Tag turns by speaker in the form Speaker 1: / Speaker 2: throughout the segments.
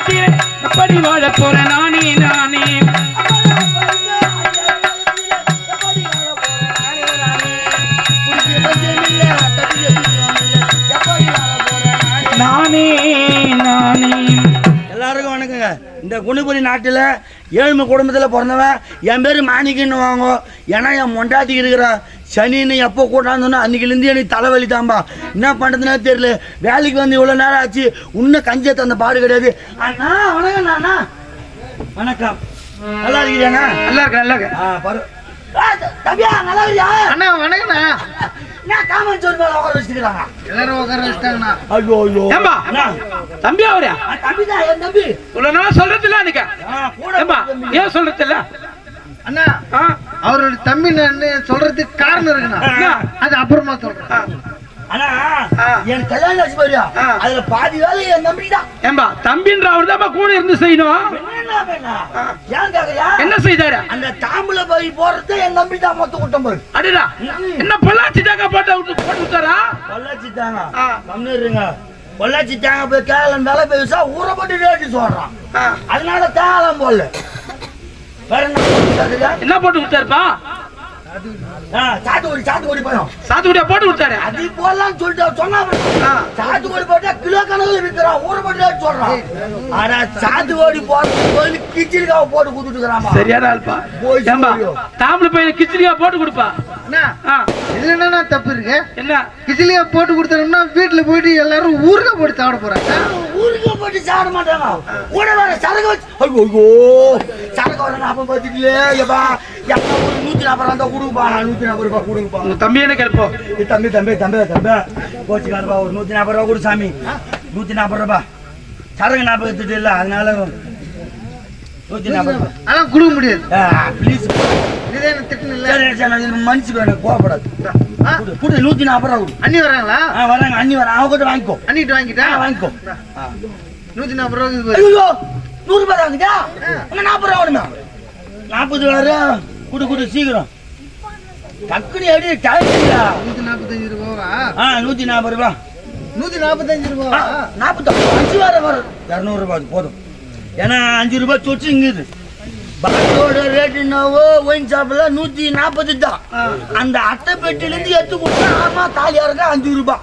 Speaker 1: காலத்தில் எப்படி வாழ போற நானே நானே. நானே நானே.
Speaker 2: எல்லாருக்கும் வணக்கங்க. இந்த குணிபுரி நாட்டில் ஏழ்மை குடும்பத்தில் பிறந்தவன் என் பேர் மாணிக்கன்னு வாங்க. ஏன்னா என் மொண்டாட்டிக்கு இருக்கிற. சனின்னு எப்போ கூட்டாந்தோன்னா அன்னைக்குலேருந்து எனக்கு தலைவலி தான்பா. என்ன பண்ணுறதுனே தெரியல. வேலைக்கு வந்து இவ்வளோ நேரம் ஆச்சு. இன்னும் கஞ்சை தந்த பாடு கிடையாது. அண்ணா வணக்கம் அண்ணா. வணக்கம். நல்லா இருக்கிறியாண்ணா?
Speaker 1: நல்லா இருக்க நல்லா இருக்க
Speaker 2: ஆ பரு ஆ, த- தம்பியா நல்லா இருக்கியா
Speaker 3: அண்ணா வணக்கண்ணா
Speaker 2: என்ன காமன் சோறு மேலே உட்கார வச்சுக்கிறாங்க
Speaker 3: எல்லாரும் உட்கார வச்சுட்டாங்கண்ணா.
Speaker 2: ஐயோ ஐயோ.
Speaker 1: ஏம்பா. தம்பி அவரா?
Speaker 2: தம்பி தான் என் தம்பி.
Speaker 1: இவ்வளவு நாளா சொல்றது இல்ல ஏம்பா. ஏன் சொல்றது இல்ல
Speaker 3: அண்ணா
Speaker 1: ஆ,
Speaker 3: அவரோட தம்பி சொல்றதுக்கு காரணம் இருக்குண்ணா? அது அப்புறமா சொல்றேன்.
Speaker 2: ஆனா. என் கல்யாணம் ஆச்சு பாரியா.
Speaker 1: ஆ.
Speaker 2: அதுல பாதி வேலை என் தம்பி தான்
Speaker 1: ஏம்பா தம்பின்ற அவர் தான் கூட இருந்து செய்யணும்.
Speaker 2: என்ன
Speaker 1: செய்தாரு?
Speaker 2: அந்த தாம்பூல போய் போறது என் தம்பி தான் மொத்த கூட்டம் பாரு
Speaker 1: அடடா. என்ன பொள்ளாச்சி தாங்க போட்டு விட்டு போட்டு விட்டாரா?
Speaker 2: பொள்ளாச்சி தாங்க?
Speaker 1: ஆ.
Speaker 2: கம்மி இருங்க பொள்ளாச்சி தேங்க போய் கேரளம் வேலை போய் விசா ஊரை போட்டு ரேட்டு சொல்றான்.
Speaker 1: ஆ.
Speaker 2: அதனால தேங்கலாம் போடல. வேற என்ன
Speaker 1: போட்டு விட்டாருப்பா?
Speaker 2: சாத்துக்குடி சாத்துக்குடி பழம்
Speaker 1: சாத்துக்குடியா போட்டு விட்டாரு
Speaker 2: அது போடலாம் சொல்லிட்டு சொன்னா
Speaker 1: ஆ.
Speaker 2: சாத்துக்குடி போட்டா கிலோ கணக்குல விற்கிறான். ஊரை ரேட்டு சொல்றான். ஆனா சாத்துக்குடி போட்டு கோயில் கிச்சிருக்காவை போட்டு கொடுத்துட்டு
Speaker 1: சரியான ஆள்பா. தாம்பளை பையன் கிச்சடியா போட்டு கொடுப்பா.
Speaker 3: அண்ணா
Speaker 1: ஆ,
Speaker 3: இதுல என்னண்ணா தப்பு இருக்கு.
Speaker 1: என்ன?
Speaker 3: கிச்சிலியா போட்டு கொடுத்தோம்னா வீட்டுல போயிட்டு எல்லாரும் ஊருக போட்டு சாப்பிட போறாங்க.
Speaker 2: ஊருக்கு போட்டு சாப்பிட மாட்டாங்க. கூட வர வச்சு ஐயோ ஐயோ. சரக்கு வர நாற்பது பத்துக்கலையே எப்பா எப்பா ஒரு நூத்தி நாற்பது ரூபா நான் நூத்தி நாற்பது ரூபாய் கொடுங்கப்பா.
Speaker 1: உங்க தம்பி என்ன கேட்போம்
Speaker 2: தம்பி தம்பி தம்பி தம்பி. கோச்சிக்காரப்பா ஒரு நூத்தி நாற்பது ரூபா கொடு சாமி. நூத்தி நாற்பது ரூபா சரக்கு நாற்பது எடுத்துட்டு இல்ல அதனால நூத்தி நாற்பது ரூபா
Speaker 3: அதெல்லாம் கொடுக்க முடியாது.
Speaker 2: ப்ளீஸ்
Speaker 3: இதே எனக்கு திட்டம் இல்ல?
Speaker 2: சரி சரி நான் மன்னிச்சுக்கோ எனக்கு கோவப்படாது. கொடு, கொடு நூத்தி நாற்பது ரூபா கொடு.
Speaker 3: அண்ணி வராங்களா?
Speaker 2: ஆ வராங்க அண்ணி வராங்க. அவங்க கிட்ட வாங்கிக்கோ.
Speaker 3: அண்ணிட்டு வாங்கிட்டா?
Speaker 2: வாங்கிக்கோ.
Speaker 3: நூத்தி நாற்பது வரும்.
Speaker 2: ஐயோ நூறு ரூபாய் ஆகுதா நாற்பது ரூபா வேணுமா? நாற்பது வேற குடு குடு சீக்கிரம். டக்குனு எடி டைம்
Speaker 3: நூத்தி நாற்பத்தஞ்சு ரூபாவா?
Speaker 2: ஆ நூத்தி நாற்பது ரூபா.
Speaker 3: நூத்தி நாற்பத்தஞ்சு ரூபாவா?
Speaker 2: நாற்பத்தி அஞ்சு வேற வரும். இரநூறு ரூபாய் போதும். ஏன்னா அஞ்சு ரூபாய் சொச்சு இங்குது பாட்டோட ரேட் என்னவோ ஒயின் ஷாப்ல நூத்தி நாற்பது தான் அந்த அட்டை பெட்டில இருந்து எடுத்து கொடுத்தா ஆமா தாலியா இருக்கா அஞ்சு ரூபாய்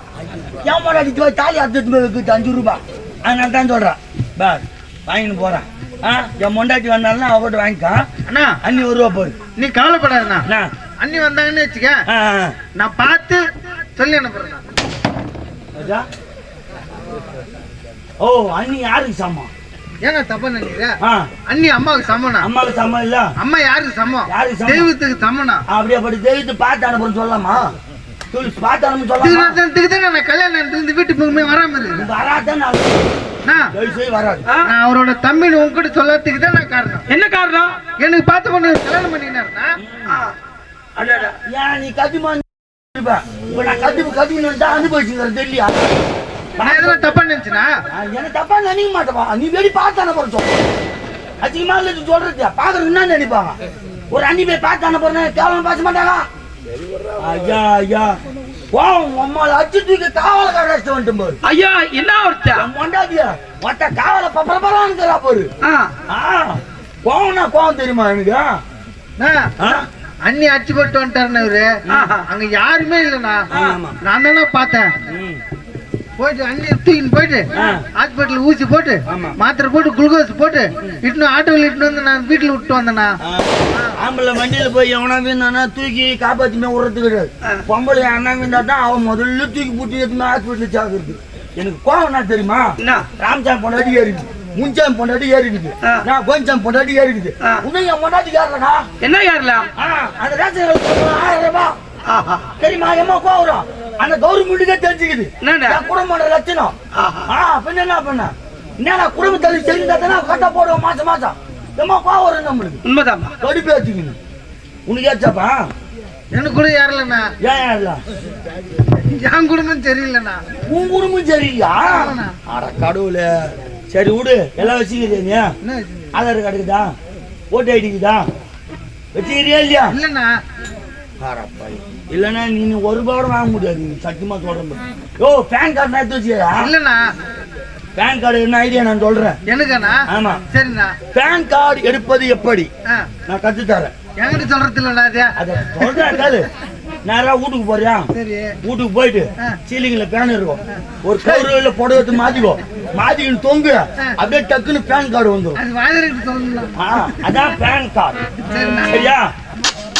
Speaker 2: ஏன் மாடாடி போய் தாலி அறுத்துட்டு போய் வைக்குது அஞ்சு ரூபாய் அதனால தான் சொல்றேன். பார் வாங்கின்னு போறேன். ஆ என் மொண்டாட்டி வந்தாலும் அவகிட்ட வாங்கிக்கா.
Speaker 3: அண்ணா.
Speaker 2: அண்ணி ஒரு ரூபா போரு
Speaker 3: நீ கவலைப்படாதண்ணா? அண்ணி. வந்தாங்கன்னு வச்சுக்க. நான் பார்த்து சொல்லி அனுப்புறேன்?
Speaker 2: ஓ அண்ணி யாருக்கு சமம்
Speaker 3: ஏங்க தப்பா நினைக்கிற?
Speaker 2: ஆ.
Speaker 3: அண்ணி அம்மாவுக்கு சமம்னா
Speaker 2: அம்மாவுக்கு சமம் இல்ல.
Speaker 3: அம்மா யாருக்கு சமம்?
Speaker 2: யாருக்கு சமம்?
Speaker 3: தெய்வத்துக்கு சமம்னா
Speaker 2: அப்படியே அப்படி தெய்வத்தை பார்த்து அனுப்புறேன்னு சொல்லலாமா?
Speaker 3: அவரோட தம்பின்னு உங்ககிட்ட சொல்லறதுக்கு தான் நான் காரணம்.
Speaker 1: என்ன காரணம்?
Speaker 3: எனக்கு பார்த்து பொண்ணு கல்யாணம் பண்ணினாருன்னா
Speaker 2: நீ கத்திமான் இப்ப நான் கத்தி கத்தின்னு தான் அனுபவிச்சுக்கிறேன் தெரியலையா?
Speaker 3: நான் எதனா தப்பா நினைச்சுனா?
Speaker 2: நான் எனக்கு தப்பா நினைக்க மாட்டேப்பா. நீ வெடி பார்த்து அனுப்புற சொல்ல அதிகமா இல்லை சொல்றது. பாக்குறது என்ன நினைப்பாங்க? ஒரு அண்ணி போய் பார்த்து அனுப்புறேன் கேவலம் பேச மாட்டாங்க? ஐயா ஐயா.
Speaker 1: ஐயா என்ன ஒருத்தன்
Speaker 2: காவல பப்பரப்பரான்னு பாரு. கோவம்னா கோவம் தெரியுமா எனக்கு?
Speaker 3: அண்ணி அடிச்சு போட்டு வந்துட்டாருன்னு
Speaker 1: ஆஹா.
Speaker 3: அங்க யாருமே இல்லண்ணா. நான் தானே பார்த்தேன். போயிட்டு அண்ணி தூக்கின்னு போயிட்டு. ஹாஸ்பிட்டல் ஊசி போட்டு. மாத்திரை போட்டு குளுக்கோஸ் போட்டு இட்டுன்னு ஆட்டோவில் இட்டுன்னு வந்து நான் வீட்டுல விட்டு வந்தேண்ணா.
Speaker 2: ஆம்பளை வண்டியில போய் எவனா வீந்தானா தூக்கி காப்பாத்திமே விடுறது கிடையாது. பொம்பளை அண்ணா வீந்தா தான் அவன் முதல்ல தூக்கி பூட்டி எடுத்துமே ஹாஸ்பிட்டல் சாகுறது. எனக்கு கோவம் என்ன தெரியுமா?
Speaker 1: என்ன?
Speaker 2: ராம்சாமி பொண்டாட்டி ஏறிடுது. முன்சாமி பொண்டாட்டி ஏறிடுது. நான் கோஞ்சாமி பொண்டாட்டி ஏறிடுது. இன்னும் என் பொண்டாட்டி ஏறலடா
Speaker 1: என்ன
Speaker 2: ஆ, அந்த ரேஷன் ஆயிரம் ரூபாய் தெரியுமா எம்மா கோவம் வரும் அந்த கவர்மெண்ட்டுக்கே தெரிஞ்சுக்குது? என் குடும்பம் லட்சணம். பின்ன என்ன பண்ண? என்னடா குடும்பத்தில் தெரிஞ்சா கட்ட போடுவோம் மாசம் மாசம். எம்மா கோவம் வரும் நம்மளுக்கு
Speaker 1: உண்மைதாம்மா.
Speaker 2: கடுப்பு ஏத்துக்கணும் உனக்கு ஏச்சாப்பா
Speaker 3: எனக்கு கூட யாரலண்ணா
Speaker 2: ஏன் ஏறல?
Speaker 3: என் குடும்பம் சரியில்லைண்ணா.
Speaker 2: உன் குடும்பம் சரியா. அட கடவுளே. சரி விடு. எல்லாம் வச்சுக்கிறீங்க? ஆதார் கார்டு இருக்குதா? ஓட்டு ஐடிக்குதா வச்சுக்கிறியா இல்லையா?
Speaker 3: இல்லண்ணா.
Speaker 2: அடப்பாவி. இல்லைன்னா நீ ஒரு ரூபா கூட வாங்க முடியாது. நீ சத்தியமா சொல்றேன் யோ பேன் கார்டு எடுத்து வச்சுக்கா
Speaker 3: இல்லண்ணா
Speaker 2: பேன் கார்டு என்ன ஐடியா நான் சொல்றேன்?
Speaker 3: எனக்குண்ணா
Speaker 2: ஆமா.
Speaker 3: சரிண்ணா.
Speaker 2: பேன் கார்டு எடுப்பது எப்படி? நான் கத்து தரேன்.
Speaker 3: என்கிட்ட சொல்றது இல்லைண்ணா அது
Speaker 2: அத சொல்றேன் கேளு. நேரா வீட்டுக்கு போறியா?
Speaker 3: சரி.
Speaker 2: வீட்டுக்கு போயிட்டு. சீலிங்ல பேன் இருக்கும். ஒரு கவுரில புடவை எடுத்து மாத்திக்கோ. மாத்திக்கிட்டு தொங்கு. அப்படியே டக்குன்னு பேன் கார்டு வந்துடும் அதான் பேன் கார்டு சரியா?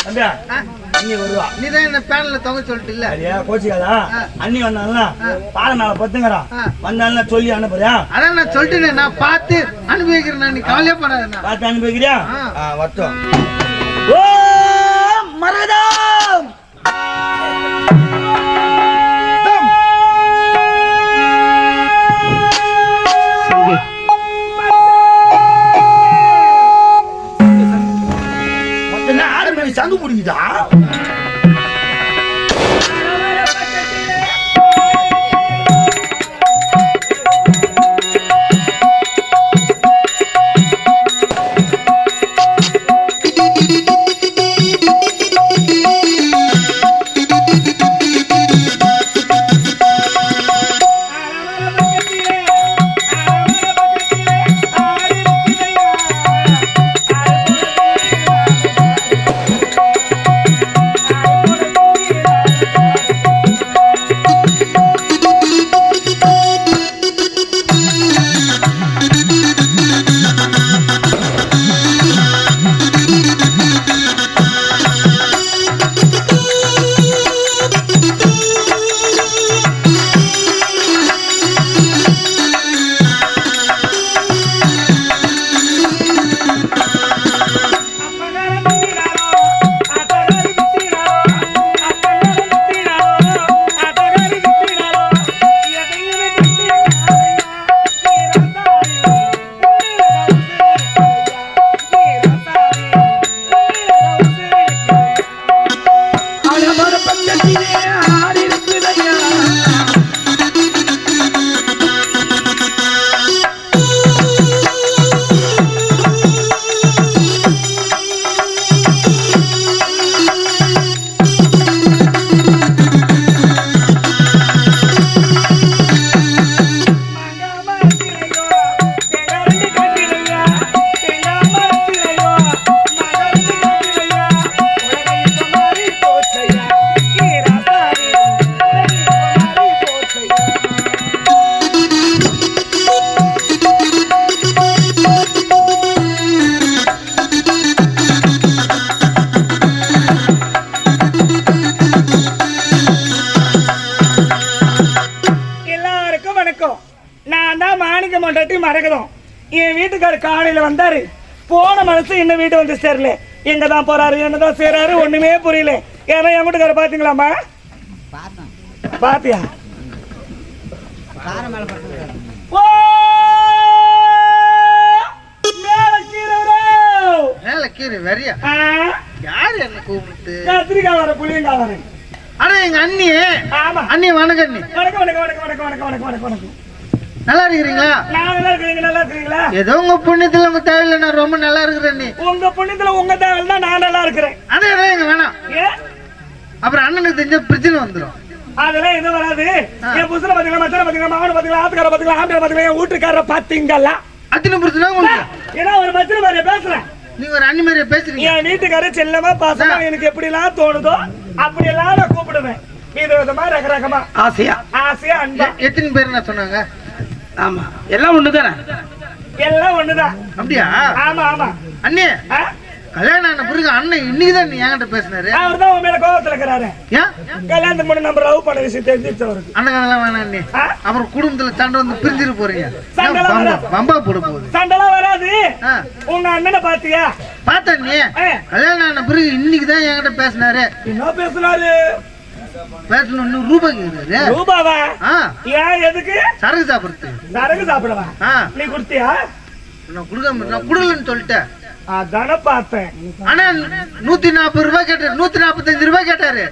Speaker 3: ஆ,
Speaker 2: அண்ணி வருவா.
Speaker 3: நீ தான் என்ன பேன்ல தொகை சொல்லிட்டு இல்ல
Speaker 2: சரியா கோச்சிக்காதா. அண்ணி வந்தாங்களா. பாலை மேல பத்துங்கிறா.
Speaker 3: ஆ.
Speaker 2: வந்தாங்கன்னா சொல்லி அனுப்புறியா?
Speaker 3: அதான் நான் சொல்லிட்டேனே நான் பார்த்து அனுப்பி வைக்கிறேன் நீ கவலையே
Speaker 2: பார்த்து
Speaker 3: ஆ.
Speaker 2: ஆ வரட்டும் ஓ
Speaker 1: என் வீட்டுக்காரர் காலையில வந்தாரு. போன மனசு இன்னும் வீட்டு வந்து சேரல. எங்க தான் போறாரு என்னதான் செய்றாரு ஒண்ணுமே புரியல. ஏன்னா என் வீட்டுக்கார பாத்தீங்களாமா பாத்தியா? ஓ!
Speaker 3: அண்ணி.
Speaker 1: ஆமா.
Speaker 3: அண்ணி வணக்கம்
Speaker 1: வணக்கம் வணக்கம் வணக்கம் வணக்கம் வணக்கம் வணக்கம் வணக்கம் வணக்கம்.
Speaker 3: நல்லா இருக்கிறீங்களா?
Speaker 1: நான் நல்லா இருக்கிறீங்க நல்லா இருக்கிறீங்களா?
Speaker 3: ஏதோ உங்க புண்ணியத்துல உங்க தேவையில்ல நான் ரொம்ப நல்லா இருக்கிறேன் அண்ணி
Speaker 1: உங்க புண்ணியத்துல உங்க தேவையில்ல தான் நான் நல்லா இருக்கிறேன்.
Speaker 3: அதான் எங்க வேணாம். அப்புறம் அண்ணனுக்கு தெரிஞ்ச பிரச்சனை வந்துடும்
Speaker 1: அதெல்லாம் எதுவும் வராது. என் புதுசுல பாத்தீங்களா மச்சான பாத்தீங்களா மாவன பாத்தீங்களா ஆத்துக்கார பாத்தீங்களா ஆம்பியார் பாத்தீங்களா என் வீட்டுக்காரர பாத்தீங்களா
Speaker 3: அத்தனை பிரச்சனை உங்களுக்கு
Speaker 1: ஏன்னா ஒரு மச்சன மாதிரி பேசுறேன்.
Speaker 3: நீங்க ஒரு அண்ணி மாதிரியே பேசுறீங்க.
Speaker 1: என் வீட்டுக்காரர் செல்லமா பாசமா. எனக்கு எப்படி எல்லாம் தோணுதோ அப்படி எல்லாம் நான் கூப்பிடுவேன். வித விதமா ரக ரகமா ஆசையா? ஆசையா அன்பா.
Speaker 3: எத்தனை பேர் நான் சொன்னாங்க?
Speaker 1: ஆமா. எல்லாம் ஒண்ணுதானே? எல்லாம் ஒண்ணுதான்.
Speaker 3: அப்படியா?
Speaker 1: ஆமா ஆமா.
Speaker 3: அண்ணி? கல்யாணம் ஆன பிறகு அண்ணன் இன்னைக்கு தான் நீ என்கிட்ட பேசினாரு.
Speaker 1: அவர் தான் உன் மேல கோபத்துல இருக்கிறாரு.
Speaker 3: ஏன்?
Speaker 1: கல்யாணத்துக்கு முன்னாடி நம்ம லவ் பண்ண விஷயம்
Speaker 3: அண்ணன் வேணாம் அண்ணி.
Speaker 1: ஆ?
Speaker 3: அப்புறம் குடும்பத்துல சண்டை வந்து பிரிஞ்சிட்டு போறீங்க. பம்பா போட போகுது.
Speaker 1: சண்டைலாம் வராது. உங்க அண்ணனை பாத்தியா?
Speaker 3: பார்த்தா நீ
Speaker 1: ஆ.
Speaker 3: கல்யாணம் ஆன பிறகு இன்னைக்கு தான் என்கிட்ட பேசினாரு.
Speaker 1: என்ன பேசுனாரு?
Speaker 3: பேட்ல ஒண்ணு ரூபா
Speaker 1: கேக்குறது
Speaker 3: ரூபாவா?
Speaker 1: ஏன் எதுக்கு?
Speaker 3: சரகு சாப்பிடுறது.
Speaker 1: சரகு சாப்பிடவா? நீ குடுத்தியா?
Speaker 3: நான் குடுக்க நான் குடுக்கலன்னு சொல்லிட்டேன்.
Speaker 1: அதான பார்த்தேன்.
Speaker 3: ஆனா நூத்தி நாற்பது ரூபாய் கேட்டாரு. நூத்தி நாற்பத்தஞ்சு ரூபாய் கேட்டாரு.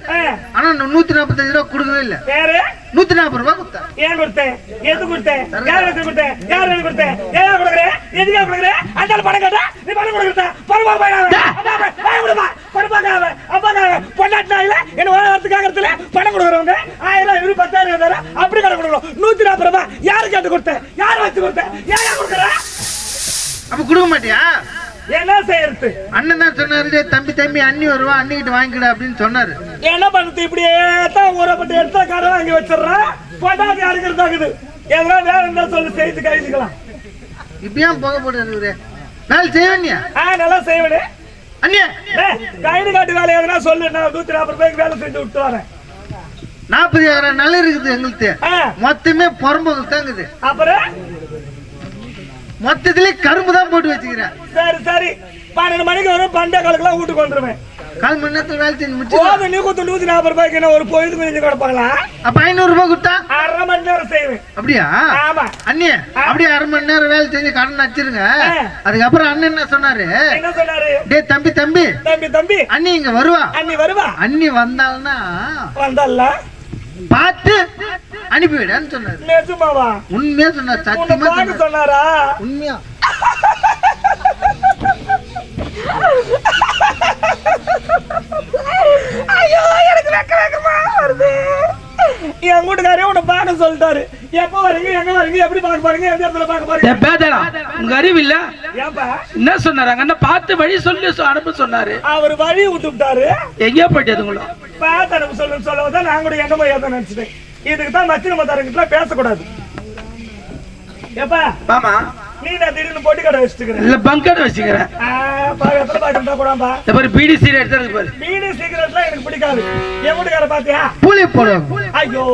Speaker 3: ஆனா நூத்தி நாற்பத்தஞ்சு ரூபாய் கொடுக்கவே இல்ல.
Speaker 1: வேற
Speaker 3: நூத்தி நாற்பது ரூபாய் கொடுத்தேன்
Speaker 1: ஏன் கொடுத்தேன்? எது கொடுத்தேன்? யார் எடுத்து கொடுத்தேன்? யார் எடுத்து கொடுத்தேன்? ஏன் கொடுக்குறேன்? எதுக்காக கொடுக்குறேன்? அந்த பணம் கேட்டா நீ பணம் கொடுக்குறா பணம் பணம் பணம் பணம் கொடுப்பா படுப்பாக்காக அப்பாக்காக பொண்டாட்டினாயில என்ன வாரத்துக்காகறதுல பணம் கொடுக்குறவங்க ஆயிரம் இரு பத்தாயிரம் தர அப்படி கடை கொடுக்குறோம் நூத்தி நாற்பது ரூபாய் யாரு கேட்டு கொடுத்த யார் வச்சு கொடுத்த யார் யார் கொடுக்குற
Speaker 3: அப்ப கொடுக்க மாட்டியா? அண்ணன் தான் சொன்னாரு "டேய், தம்பி தம்பி அண்ணி வருவா அண்ணிக்கிட்ட வாங்கிக்கிட அப்படின்னு சொன்னாரு.
Speaker 1: என்ன பண்ணுறது இப்படியே தான் ஊறப்பட்டு எடுத்த கடை வாங்கி வச்சிடுறேன் பொண்டாட்டி அறுக்கிறதாக்குது எதனா வேற இருந்தா சொல்லி செய்து கழிச்சுக்கலாம்
Speaker 3: இப்படியா போக போட்டு வேலை செய்வேன்யா
Speaker 1: ஆ நல்லா செய்வனே.
Speaker 3: அண்ணியா?
Speaker 1: கைடு காட்டு வேலை எதனா சொல்லு நான் நூத்தி நாற்பது ரூபாய்க்கு வேலை செஞ்சு விட்டு வரேன்.
Speaker 3: நாற்பது ஏக்கரா நிலம் இருக்குது எங்களுக்கு மொத்தமே புறம்போக்கு தாங்குது
Speaker 1: அப்புறம்?
Speaker 3: மொத்தத்திலே கரும்பு தான் போட்டு வச்சுக்கிறேன்.
Speaker 1: சரி சரி. பன்னெண்டு மணிக்கு வரும் பண்டை காலுக்குலாம் வீட்டுக்கு வந்துருவேன்.
Speaker 3: கால் மணி நேரத்துக்கு வேலை செஞ்சு முடிச்சு
Speaker 1: போதும் நீ கொடுத்து நூத்தி நாற்பது ரூபாய்க்கு என்ன ஒரு பொழுது கொஞ்சம் கிடப்பாங்களா
Speaker 3: அப்ப ஐநூறு ரூபாய் கொடுத்தா?
Speaker 1: அரை மணி நேரம் செய்வேன்.
Speaker 3: அப்படியா?
Speaker 1: ஆமா.
Speaker 3: அண்ணே அப்படியே அரை மணி நேரம் வேலை செஞ்சு கடன் வச்சிருங்க. அதுக்கப்புறம் அண்ணன் என்ன சொன்னாரு?
Speaker 1: என்ன சொன்னாரு?
Speaker 3: டேய் தம்பி தம்பி.
Speaker 1: தம்பி தம்பி.
Speaker 3: அண்ணி இங்க வருவா?
Speaker 1: அண்ணி வருவா?
Speaker 3: அண்ணி வந்தாள்னா
Speaker 1: வந்தல்ல
Speaker 3: பார்த்து அனுப்பிவிடான்னு சொன்னாரு. உண்மையா சொன்னார் சத்தியமா சொன்னாரா? உண்மையா.
Speaker 1: சொல்லிட்டாரு. எப்போ வரீங்க எங்க வரீங்க எப்படி பார்க்க போறீங்க எந்த இடத்துல பார்க்க போறீங்க?
Speaker 4: ஏன் பேதடா உங்க அறிவு இல்ல? என்ன சொன்னாரு? அண்ணா பார்த்து வழி சொல்லி அனுப்ப சொன்னாரு?
Speaker 1: அவர் வழி விட்டு விட்டாரு
Speaker 4: எங்கேயோ போயிட்டு அதுங்களும்
Speaker 1: பார்த்து அனுப்ப சொல்லுன்னு சொல்லதான் நான் கூட எங்க போய் ஏத்த நினைச்சிட்டேன். இதுக்கு தான் மச்சின மத்தாரங்கிட்ட பேசக்கூடாது. நீ நான் திடீர்னு பொட்டி கடை வச்சுக்கிறேன்
Speaker 4: இல்ல பங்கர் வச்சுக்கிறேன்.
Speaker 1: பக்கத்துல பாக்கிட்டா கூடாம்பா?
Speaker 4: இந்த மாதிரி பீடி சீரை எடுத்து பாரு.
Speaker 1: பீடி சிகரெட்லாம் எனக்கு பிடிக்காது. என் வீட்டுக்கார பாத்தியா? ஐயோ.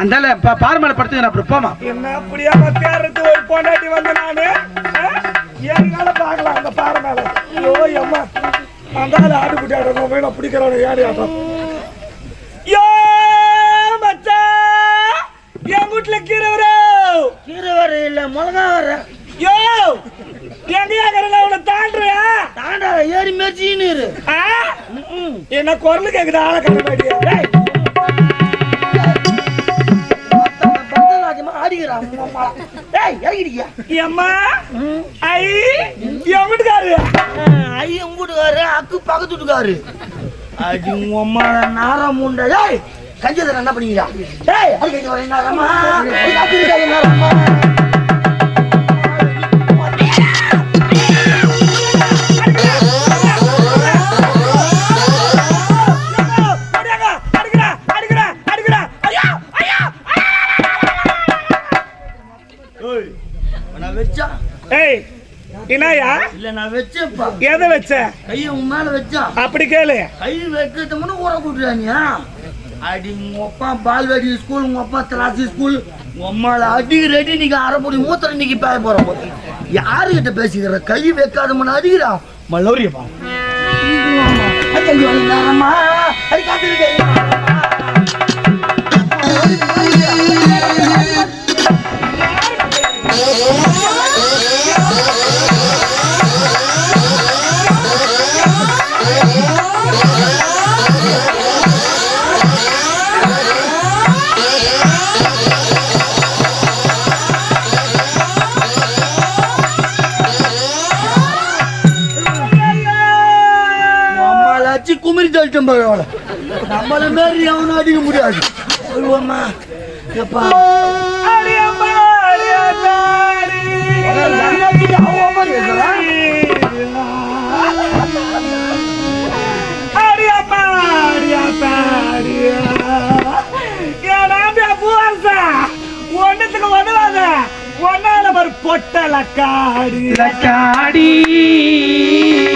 Speaker 4: அந்தால பாரமலை படுத்துக்கிறேன் அப்புறம் போமா
Speaker 1: என்ன அப்படியா? தேர்றது ஒரு பொண்டாட்டி வந்து நானு ஏறினால பார்க்கலாம் அந்த பாறை மேல ஐயோ அம்மா அந்த ஆளு ஆடு குட்டி ஆடுறோம் வேணும் பிடிக்கிறவங்க ஏறி ஆடுறோம் யோ மச்சான் என் வீட்டுல கீரை வரும்
Speaker 2: கீரை வர இல்ல மிளகா வர.
Speaker 1: யோ எங்கயா கரல உன தாண்டுறியா?
Speaker 2: தாண்டா ஏறி மேய்ச்சின்னு இரு.
Speaker 1: ஆ? என்ன குரல் கேக்குது ஆளை கண்டுபாடியா
Speaker 2: அம்மா. டேய் இறங்கிடியா
Speaker 1: அம்மா ஐ என் வீட்டுக்காரு.
Speaker 2: ஐயா உங்கூட்டுக்காரு அக்கு பக்கத்து வீட்டுக்காரு. அடி உங்க அம்மா நாரா முண்டை கஞ்சதர் என்ன பண்ணீங்களா டேய் அது வரேன் நாரம்மா. நான் வச்சா?
Speaker 1: ஏய்
Speaker 2: இல்ல நான் வச்சேன்ப்பா.
Speaker 1: எதை வச்ச?
Speaker 2: கையை உன் மேல வச்சா.
Speaker 1: அப்படி கேளு.
Speaker 2: கை வைக்கிறது மட்டும் ஊற கூட்டுறானியா அடி உங்க அப்பா பால்வாடி ஸ்கூல் உங்க அப்பா திராட்சை ஸ்கூல் அடிக்கிற அடி நீங்க அரைப்பொடி மூத்திரம் இன்னைக்கு பேய போற போது யாருகிட்ட பேசிக்கிற? கை வைக்காத முன்ன அடிக்கிறா காத்திருக்கேன் அம்மா கேட்கறா
Speaker 1: அடி அம்மா, அடி அத்தாடி. என் ஆம்பியா பூவாசா, ஒண்ணுத்துக்கு ஒண்ணுவாத. ஒன்னால ஒரு பொட்டலக்காடி.
Speaker 4: லக்காடி.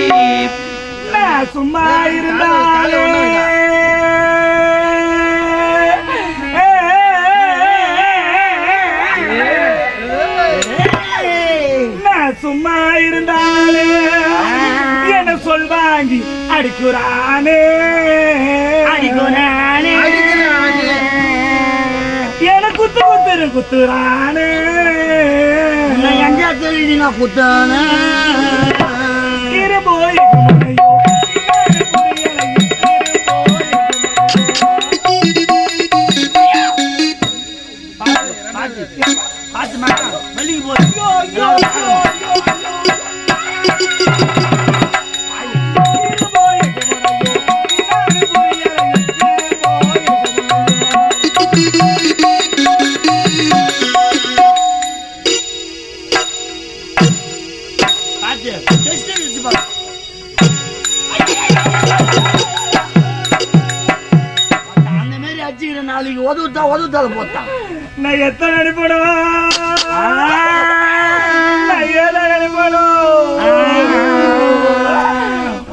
Speaker 1: நான் சும்மா இருந்தாலே. நான் சும்மா இருந்தாலே. என்ன சொல்வாங்கி அடிக்குறானே. அடிக்குறானே. என குத்து குத்துரு குத்துறானே.
Speaker 2: எங்க தெரியுது நான் குத்தானே? நாளைக்கு ஒதுவுத்தா ஒதுவுத்தால போட்டான்.
Speaker 1: நான் எத்தனை அனுப்பிடுவேன்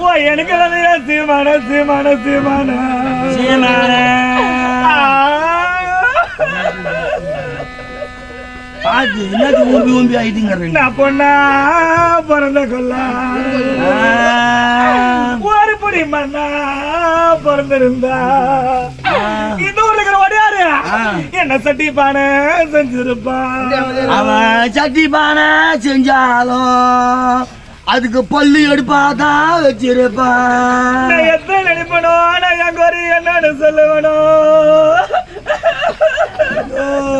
Speaker 1: ஓ எனக்கு வந்து சீமான சீமான சீமான.
Speaker 2: பார்த்து என்னது ஊம்பி ஊம்பி ஆயிட்டுங்க?
Speaker 1: நான் பொண்ணா? பிறந்த கொல்ல ஒரு புடி மண்ணா பிறந்திருந்தா இந்த ஊர்ல இருக்கிற ஒடியாரு என்ன சட்டி பானை செஞ்சிருப்பான்
Speaker 2: அவன் சட்டி பானை செஞ்சாலும் அதுக்கு பல்லு எடுப்பாதான் வச்சிருப்பான்
Speaker 1: எத்தனை நினைப்பணும் நான் என் குறை என்னன்னு சொல்லணும்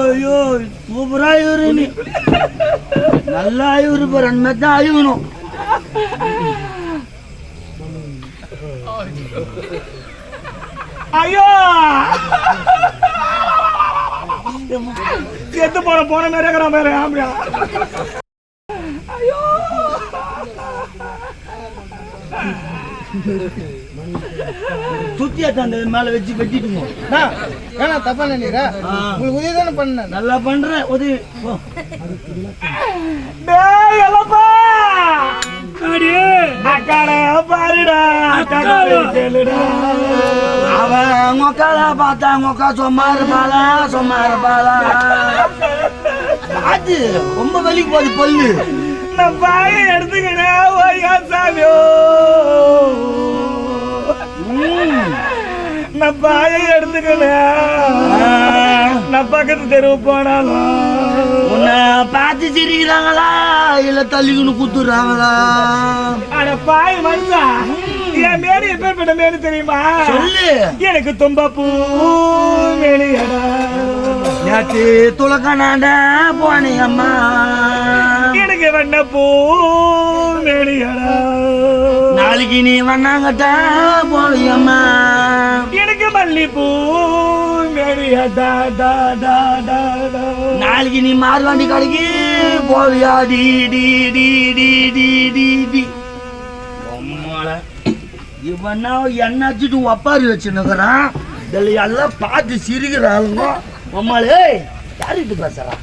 Speaker 2: ஐயோ சூப்பரா இவரு நீ. நல்லா இவரு பாரு அந்த மாதிரி தான் அழுகணும்
Speaker 1: ஐயோ! செத்து போன போன மாதிரி இருக்கிற மாதிரி ஆம்பியா ஐயோ.
Speaker 2: சுத்தியா தந்த மேல வச்சு வெட்டிட்டுங்க
Speaker 3: ஏன்னா தப்பா நினைக்கிறா உங்களுக்கு உதவி தானே பண்ணேன்.
Speaker 2: நல்லா பண்றேன் உதவி.
Speaker 1: அடி அக்காட பாருடா அக்காட கேளுடா.
Speaker 2: அவன் மொக்கால பார்த்தா மொக்கா சும்மா இருப்பாளா? சும்மா இருப்பாளா? அது ரொம்ப வலிக்கு போகுது பல்லு
Speaker 1: நான் பாய எடுத்துக்கினேன் ஓய்யா சாமியோ. நான் பாய எடுத்துக்கினேன் நான் பக்கத்து தெருவு போனாலும்
Speaker 2: உன்னை பார்த்து சிரிக்கிறாங்களா? இல்ல தள்ளிக்கணும் குத்துறாங்களா?
Speaker 1: அட பாய் மனுஷா என் மேடு எப்பேற்பட்ட மேடு தெரியுமா?
Speaker 2: சொல்லு.
Speaker 1: எனக்கு தும்ப பூ மேலியடா
Speaker 2: நேற்று துளக்கணாண்ட போனே அம்மா.
Speaker 1: எனக்கு வண்ண பூ மேலியடா
Speaker 2: நாளைக்கு நீ வண்ணாங்கட்ட போலியம்மா
Speaker 1: எனக்கு மல்லி
Speaker 2: நாளைக்கு நீ மாறுவாண்டி கடைக்கு போவியா? டி டி டி டி டி டி டி. இவனா என்ன ஒப்பாரி வச்சுன்னுக்குறான்? இதில் எல்லாம் பார்த்து சிரிக்கிறாளுங்க. அம்மாளே யார்கிட்ட பேசுறான்